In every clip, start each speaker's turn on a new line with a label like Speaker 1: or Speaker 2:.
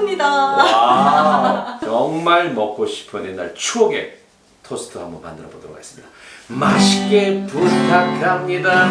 Speaker 1: 싶습니다. 와, 정말 먹고 싶은 옛날 추억의 토스트 한번 만들어 보도록 하겠습니다. 맛있게 부탁합니다.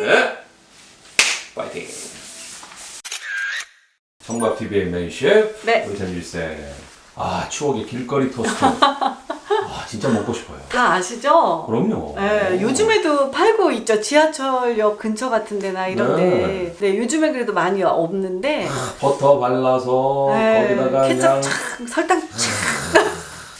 Speaker 1: 네, 파이팅. 정박 TV의 메인 셰프
Speaker 2: 네.
Speaker 1: 우리 전일세. 아 추억의 길거리 토스트. 아 진짜 먹고 싶어요.
Speaker 2: 다 아시죠?
Speaker 1: 그럼요.
Speaker 2: 네, 요즘에도 팔고 있죠. 지하철역 근처 같은 데나 이런데.
Speaker 1: 네.
Speaker 2: 네, 요즘엔 그래도 많이 없는데.
Speaker 1: 버터 발라서
Speaker 2: 네,
Speaker 1: 거기다가
Speaker 2: 케첩
Speaker 1: 그냥
Speaker 2: 착, 설탕 착.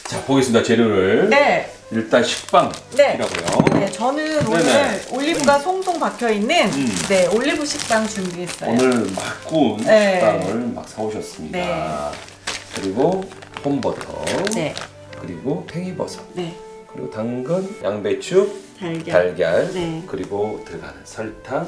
Speaker 1: 자 보겠습니다 재료를
Speaker 2: 네.
Speaker 1: 일단 식빵이라고요.
Speaker 2: 네, 저는 오늘
Speaker 1: 네네.
Speaker 2: 올리브가 송송 박혀 있는
Speaker 1: 음.
Speaker 2: 네 올리브 식빵 준비했어요.
Speaker 1: 오늘 막 구운
Speaker 2: 네.
Speaker 1: 식빵을 막 사오셨습니다.
Speaker 2: 네.
Speaker 1: 그리고 홈버터,
Speaker 2: 네,
Speaker 1: 그리고 팽이버섯,
Speaker 2: 네,
Speaker 1: 그리고 당근, 양배추,
Speaker 2: 달걀.
Speaker 1: 달걀,
Speaker 2: 네.
Speaker 1: 그리고 들어가는 설탕,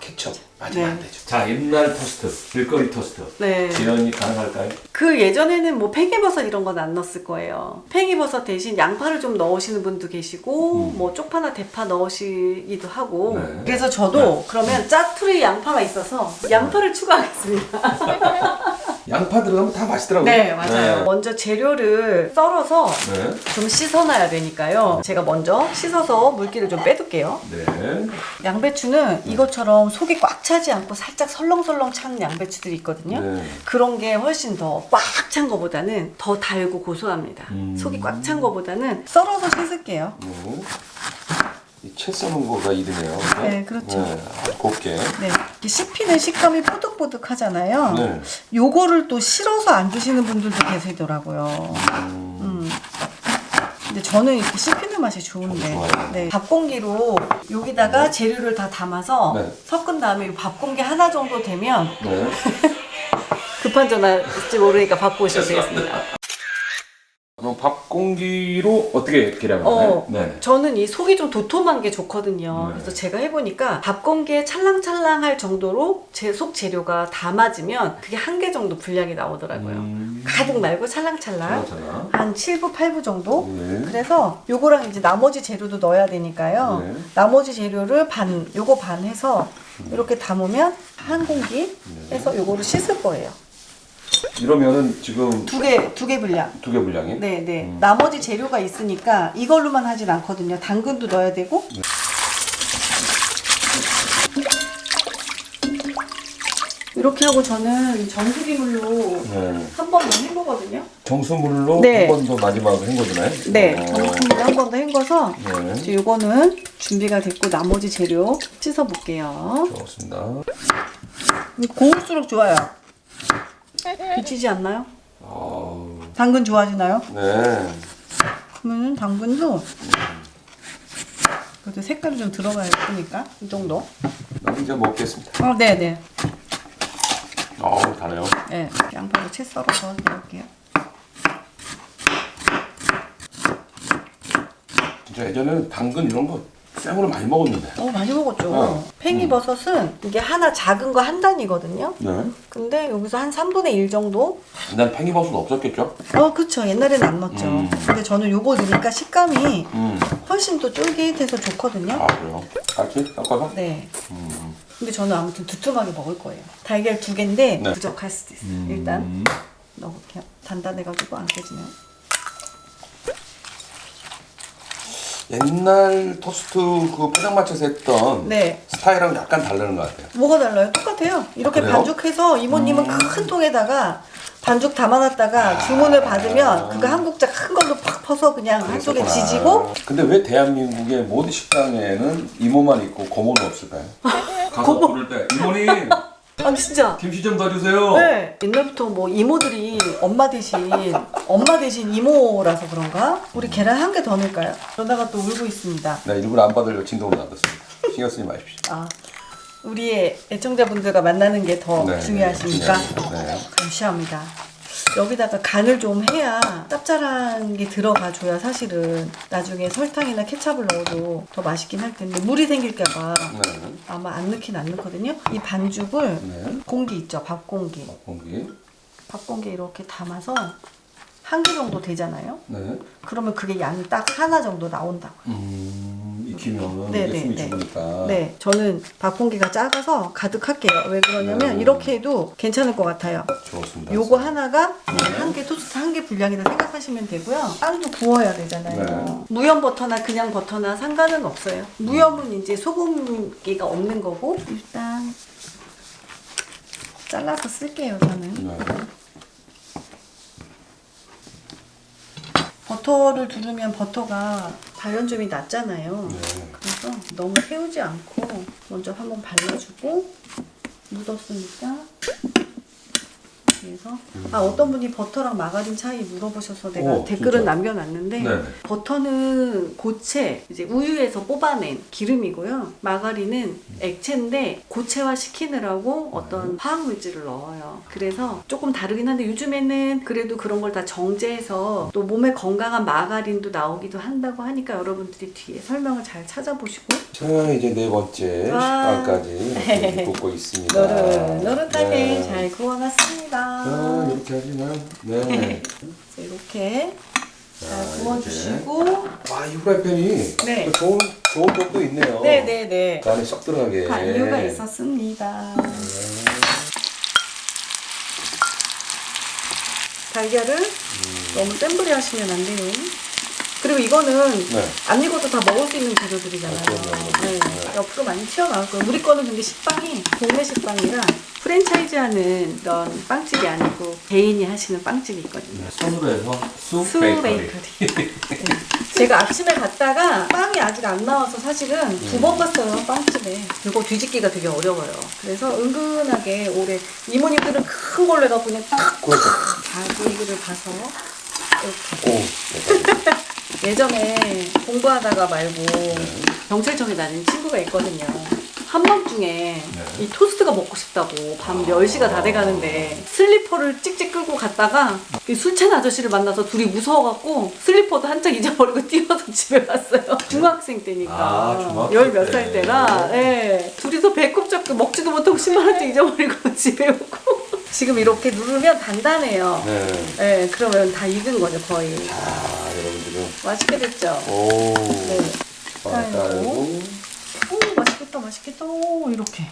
Speaker 1: 케첩 빠지면
Speaker 2: 네.
Speaker 1: 안 되죠. 자 옛날 토스트, 길거리 토스트.
Speaker 2: 네.
Speaker 1: 지연이 가능할까요?
Speaker 2: 그 예전에는 뭐 팽이버섯 이런 건 안 넣었을 거예요. 팽이버섯 대신 양파를 좀 넣으시는 분도 계시고
Speaker 1: 음.
Speaker 2: 뭐 쪽파나 대파 넣으시기도 하고.
Speaker 1: 네.
Speaker 2: 그래서 저도 그러면 짜투리 양파가 있어서 양파를 추가하겠습니다.
Speaker 1: 양파 들어가면 다 맛있더라고요.
Speaker 2: 네, 맞아요. 먼저 재료를 썰어서
Speaker 1: 네.
Speaker 2: 좀 씻어놔야 되니까요. 제가 먼저 씻어서 물기를 좀 빼둘게요.
Speaker 1: 네.
Speaker 2: 양배추는 이것처럼 속이 꽉 차지 않고 살짝 설렁설렁 찬 양배추들이 있거든요.
Speaker 1: 네.
Speaker 2: 그런 게 훨씬 더 꽉 찬 거보다는 더 달고 고소합니다.
Speaker 1: 음.
Speaker 2: 속이 꽉 찬 거보다는 썰어서 씻을게요.
Speaker 1: 네. 이채 써는 거가 이르네요.
Speaker 2: 네, 그렇죠.
Speaker 1: 네, 곱게.
Speaker 2: 네, 이렇게 씹히는 식감이 뽀득뽀득하잖아요.
Speaker 1: 네.
Speaker 2: 요거를 또 실어서 안 드시는 분들도 계시더라고요.
Speaker 1: 음,
Speaker 2: 음. 근데 저는 이렇게 씹히는 맛이 좋은데. 네, 밥 공기로 여기다가 재료를 다 담아서
Speaker 1: 네.
Speaker 2: 섞은 다음에 이 밥 공기 하나 정도 되면
Speaker 1: 네.
Speaker 2: 급한 전화일지 모르니까 받고 오셔도 되겠습니다.
Speaker 1: 그럼 밥 공기로 어떻게 계량을 하나요?
Speaker 2: 어,
Speaker 1: 네.
Speaker 2: 저는 이 속이 좀 도톰한 게 좋거든요.
Speaker 1: 네.
Speaker 2: 그래서 제가 해보니까 밥 공기에 찰랑찰랑할 정도로 제 속 재료가 다 맞으면 그게 한 개 정도 분량이 나오더라고요.
Speaker 1: 음.
Speaker 2: 가득 말고 찰랑찰랑.
Speaker 1: 괜찮아.
Speaker 2: 한 7부, 8부 정도?
Speaker 1: 네.
Speaker 2: 그래서 요거랑 이제 나머지 재료도 넣어야 되니까요.
Speaker 1: 네.
Speaker 2: 나머지 재료를 반, 요거 반 해서 이렇게 담으면 한 공기
Speaker 1: 네.
Speaker 2: 해서 요거를 씻을 거예요.
Speaker 1: 이러면은 지금
Speaker 2: 두 개, 두 개 분량.
Speaker 1: 두 개 분량이?
Speaker 2: 네, 네.
Speaker 1: 음.
Speaker 2: 나머지 재료가 있으니까 이걸로만 하진 않거든요. 당근도 넣어야 되고.
Speaker 1: 네.
Speaker 2: 이렇게 하고 저는 정수기물로
Speaker 1: 네.
Speaker 2: 한 번 더 헹구거든요.
Speaker 1: 정수물로
Speaker 2: 네.
Speaker 1: 한 번 더 마지막으로 헹궈 주나요?
Speaker 2: 네,
Speaker 1: 어.
Speaker 2: 정수기물로 한번 더 헹궈서
Speaker 1: 네.
Speaker 2: 이제 요거는 준비가 됐고 나머지 재료 씻어 볼게요.
Speaker 1: 좋습니다.
Speaker 2: 고울수록 좋아요. 비치지 않나요?
Speaker 1: 아우.
Speaker 2: 당근 좋아하시나요?
Speaker 1: 네.
Speaker 2: 그러면 당근도 그래도 색깔이 좀 들어가야 예쁘니까 이
Speaker 1: 정도. 이제 먹겠습니다.
Speaker 2: 어, 네, 네.
Speaker 1: 아우, 다네요.
Speaker 2: 네, 양파도 채 썰어서 넣을게요.
Speaker 1: 진짜 예전에는 당근 이런 거 생으로 많이 먹었는데.
Speaker 2: 어, 많이 먹었죠.
Speaker 1: 어.
Speaker 2: 팽이버섯은 이게 하나 작은 거 한 단이거든요.
Speaker 1: 네.
Speaker 2: 근데 여기서 한 3분의 1 정도?
Speaker 1: 옛날 팽이버섯 없었겠죠?
Speaker 2: 어, 그쵸. 옛날에는 안 넣었죠.
Speaker 1: 음.
Speaker 2: 근데 저는 요거 넣으니까 식감이
Speaker 1: 음.
Speaker 2: 훨씬 또 쫄깃해서 좋거든요.
Speaker 1: 아, 그래요? 같이 섞어서?
Speaker 2: 네.
Speaker 1: 음.
Speaker 2: 근데 저는 아무튼 두툼하게 먹을 거예요. 달걀 두 개인데
Speaker 1: 네.
Speaker 2: 부족할 수도 있어요.
Speaker 1: 음.
Speaker 2: 일단 넣어볼게요. 단단해가지고 안 깨지네요.
Speaker 1: 옛날 토스트 그 포장마차에서 했던
Speaker 2: 네.
Speaker 1: 스타일하고 약간 다르는 것 같아요.
Speaker 2: 뭐가 달라요? 똑같아요. 이렇게
Speaker 1: 그래요? 음.
Speaker 2: 반죽해서 이모님은 큰 통에다가 반죽 담아놨다가 주문을 받으면 그거 한 국자 큰 걸로 팍 퍼서 그냥 한쪽에
Speaker 1: 그랬었구나.
Speaker 2: 지지고
Speaker 1: 근데 왜 대한민국의 모든 식당에는 이모만 있고 고모는 없을까요? 가서 부를 때 이모님
Speaker 2: 아 진짜
Speaker 1: 김치 좀 더 주세요.
Speaker 2: 네. 옛날부터 뭐 이모들이 엄마 대신 엄마 대신 이모라서 그런가? 우리 계란 한 개 더 넣을까요? 그러다가 또 울고 있습니다.
Speaker 1: 나 일부러 안 받으려고 진동을 놔뒀습니다. 신경 쓰지 마십시오.
Speaker 2: 아 우리의 애청자분들과 만나는 게 더
Speaker 1: 네,
Speaker 2: 중요하시니까
Speaker 1: 네, 중요합니다. 네.
Speaker 2: 감사합니다. 여기다가 간을 좀 해야 짭짤한 게 들어가 줘야 사실은 나중에 설탕이나 케찹을 넣어도 더 맛있긴 할 텐데 물이 생길까봐
Speaker 1: 네.
Speaker 2: 아마 안 넣긴 안 넣거든요. 이 반죽을
Speaker 1: 네.
Speaker 2: 공기 있죠, 밥 공기.
Speaker 1: 공기.
Speaker 2: 밥 공기 이렇게 담아서 한 개 정도 되잖아요.
Speaker 1: 네.
Speaker 2: 그러면 그게 양이 딱 하나 정도 나온다고.
Speaker 1: 음,
Speaker 3: 익히면
Speaker 2: 네, 네,
Speaker 3: 숨이
Speaker 2: 네.
Speaker 3: 죽으니까.
Speaker 2: 네, 저는 박봉기가 작아서 가득할게요. 왜 그러냐면
Speaker 3: 음.
Speaker 2: 이렇게 해도 괜찮을 것 같아요.
Speaker 3: 좋습니다.
Speaker 2: 요거 하나가 한 개 토스트 한 개 분량이라 생각하시면 되고요. 빵도 구워야 되잖아요.
Speaker 3: 네.
Speaker 2: 무염 버터나 그냥 버터나 상관은 없어요. 무염은 이제 소금기가 없는 거고 일단 잘라서 쓸게요. 저는
Speaker 3: 네.
Speaker 2: 버터를 두르면 버터가 발연점이 낮잖아요.
Speaker 3: 네.
Speaker 2: 그래서 너무 태우지 않고 먼저 한번 발라주고 묻었으니까 그래서 아 어떤 분이 버터랑 마가린 차이 물어보셔서 내가
Speaker 3: 오,
Speaker 2: 댓글은
Speaker 3: 진짜요?
Speaker 2: 남겨놨는데
Speaker 3: 네.
Speaker 2: 버터는 고체 이제 우유에서 뽑아낸 기름이고요 마가린은 액체인데 고체화 시키느라고 어떤 화학 물질을 넣어요 그래서 조금 다르긴 한데 요즘에는 그래도 그런 걸 다 정제해서 또 몸에 건강한 마가린도 나오기도 한다고 하니까 여러분들이 뒤에 설명을 잘 찾아보시고
Speaker 3: 자 이제 네 번째
Speaker 2: 와.
Speaker 3: 이렇게 굽고 있습니다.
Speaker 2: 노릇 노릇하게
Speaker 3: 네.
Speaker 2: 잘.
Speaker 3: 자 이렇게 하시면 네.
Speaker 2: 자, 이렇게 잘
Speaker 3: 자,
Speaker 2: 구워주시고
Speaker 3: 와이 후라이팬이
Speaker 2: 네.
Speaker 3: 또 좋은 좋은 점도 있네요.
Speaker 2: 네네네
Speaker 3: 그 안에 쏙 들어가게.
Speaker 2: 다 이유가 있었습니다. 달걀을 너무 센 불에 하시면 안 돼요. 그리고 이거는
Speaker 3: 네.
Speaker 2: 안 익어도 다 먹을 수 있는 재료들이잖아요.
Speaker 3: 아, 그럼요.
Speaker 2: 네. 옆으로 많이 튀어나올 거예요. 우리 거는 근데 식빵이 동네 식빵이라 프랜차이즈 하는 그런 빵집이 아니고 개인이 하시는 빵집이 있거든요.
Speaker 1: 손으로 해서
Speaker 2: 수수
Speaker 1: 베이커리.
Speaker 2: 베이커리. 네. 제가 아침에 갔다가 빵이 아직 안 나와서 사실은 두 번 갔어요 빵집에. 이거 뒤집기가 되게 어려워요. 그래서 은근하게 올해 이모님들은 큰 걸로 해갖고 그냥 탁
Speaker 3: 그렇죠.
Speaker 2: 자기를 봐서 이렇게.
Speaker 3: 오. 네.
Speaker 2: 예전에 공부하다가 말고 경찰청에 다니는 친구가 있거든요. 한밤중에 이 토스트가 먹고 싶다고 밤 10시가 다 돼가는데 슬리퍼를 찍찍 끌고 갔다가 그술 취한 아저씨를 만나서 둘이 무서워갖고 슬리퍼도 한짝 잊어버리고 뛰어서 집에 왔어요. 중학생 때니까.
Speaker 1: 아, 중학생
Speaker 2: 열 몇 살
Speaker 1: 때.
Speaker 2: 때라. 예. 둘이서 배꼽 잡고 먹지도 못하고 10만원째 잊어버리고 집에 오고. 지금 이렇게 누르면 단단해요.
Speaker 3: 네.
Speaker 2: 예, 그러면 다 익은 거죠, 거의. 맛있게 됐죠?
Speaker 3: 오.
Speaker 2: 네.
Speaker 3: 빵 깔고.
Speaker 2: 오, 맛있겠다, 맛있겠다. 오, 이렇게.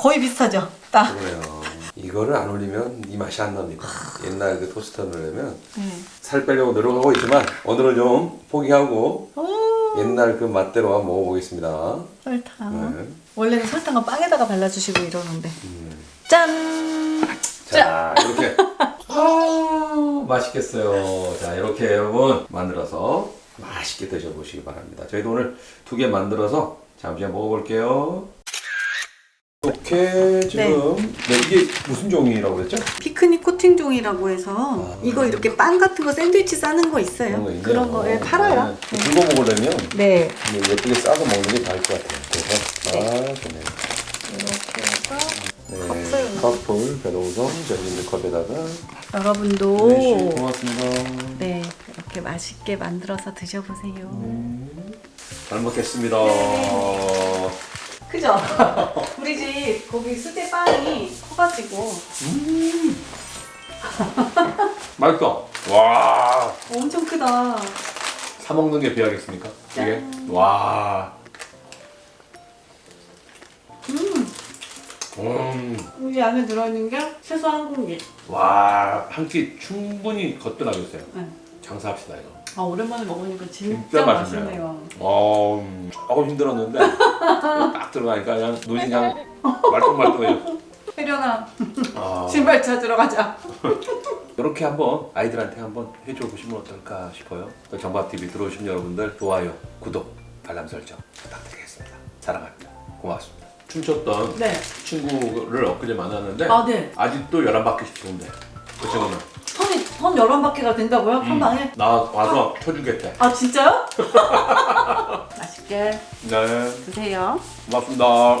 Speaker 2: 거의 비슷하죠? 딱.
Speaker 3: 그러네요. 이거를 안 올리면 이 맛이 안 납니다. 옛날 그 토스터를 하면
Speaker 2: 네.
Speaker 3: 살 빼려고 노력하고 있지만 오늘은 좀 포기하고
Speaker 2: 오,
Speaker 3: 옛날 그 맛대로 한번 먹어보겠습니다.
Speaker 2: 설탕.
Speaker 3: 네.
Speaker 2: 원래는 설탕은 빵에다가 발라주시고 이러는데.
Speaker 3: 음.
Speaker 2: 짠!
Speaker 3: 자 이렇게
Speaker 1: 아, 맛있겠어요. 자, 이렇게 여러분 만들어서
Speaker 3: 맛있게 드셔보시기 바랍니다. 저희도 오늘 두 개 만들어서 잠시 먹어볼게요. 이렇게 지금 네, 이게 무슨 종이라고 그랬죠?
Speaker 2: 피크닉 코팅 종이라고 해서
Speaker 3: 아.
Speaker 2: 이거 이렇게 빵 같은 거 샌드위치 싸는 거 있어요.
Speaker 3: 그런.
Speaker 2: 그런 거에 팔아요.
Speaker 3: 네. 긁어 먹으려면
Speaker 2: 네.
Speaker 3: 뭐 예쁘게 싸서 먹는 게 나을 것 같아요. 그래서 아 좋네요.
Speaker 2: 이렇게 해서
Speaker 3: 네, 커플 배로우성 전진드 컵에다가
Speaker 2: 여러분도
Speaker 3: 네, 고맙습니다.
Speaker 2: 네 이렇게 맛있게 만들어서 드셔보세요.
Speaker 1: 잘 먹겠습니다.
Speaker 2: 그죠? 우리 집 거기 수제 빵이 커가지고
Speaker 1: 맛있어. 와,
Speaker 2: 엄청 크다.
Speaker 1: 사 먹는 게 비하겠습니까? 이게 와. 음.
Speaker 2: 여기 안에 들어있는 게 채소 한 공기.
Speaker 1: 와, 한 끼 충분히 거뜬하겠어요.
Speaker 2: 네.
Speaker 1: 장사합시다 이거.
Speaker 2: 아 오랜만에 먹으니까 진짜,
Speaker 1: 진짜
Speaker 2: 맛있네요.
Speaker 1: 맛있네요. 어, 음, 조금 힘들었는데 이거 딱 들어가니까 그냥 눈이 그냥 말똥말똥해요.
Speaker 2: 혜련아
Speaker 1: 아,
Speaker 2: 신발 찾으러 가자.
Speaker 1: 이렇게 한번 아이들한테 한번 해줘 보시면 어떨까 싶어요. 또 정밥 TV 들어오신 여러분들 좋아요, 구독, 알람 설정 부탁드리겠습니다. 사랑합니다. 고맙습니다. 춤췄던
Speaker 2: 네.
Speaker 1: 친구를 엊그제 만났는데
Speaker 2: 아 네.
Speaker 1: 아직도 11바퀴씩 도는데 그 친구는
Speaker 2: 턴이 턴 열한 바퀴가 된다고요? 한 방에?
Speaker 1: 나 와서 쳐주겠대.
Speaker 2: 아 진짜요? 맛있게
Speaker 1: 네,
Speaker 2: 드세요.
Speaker 1: 고맙습니다.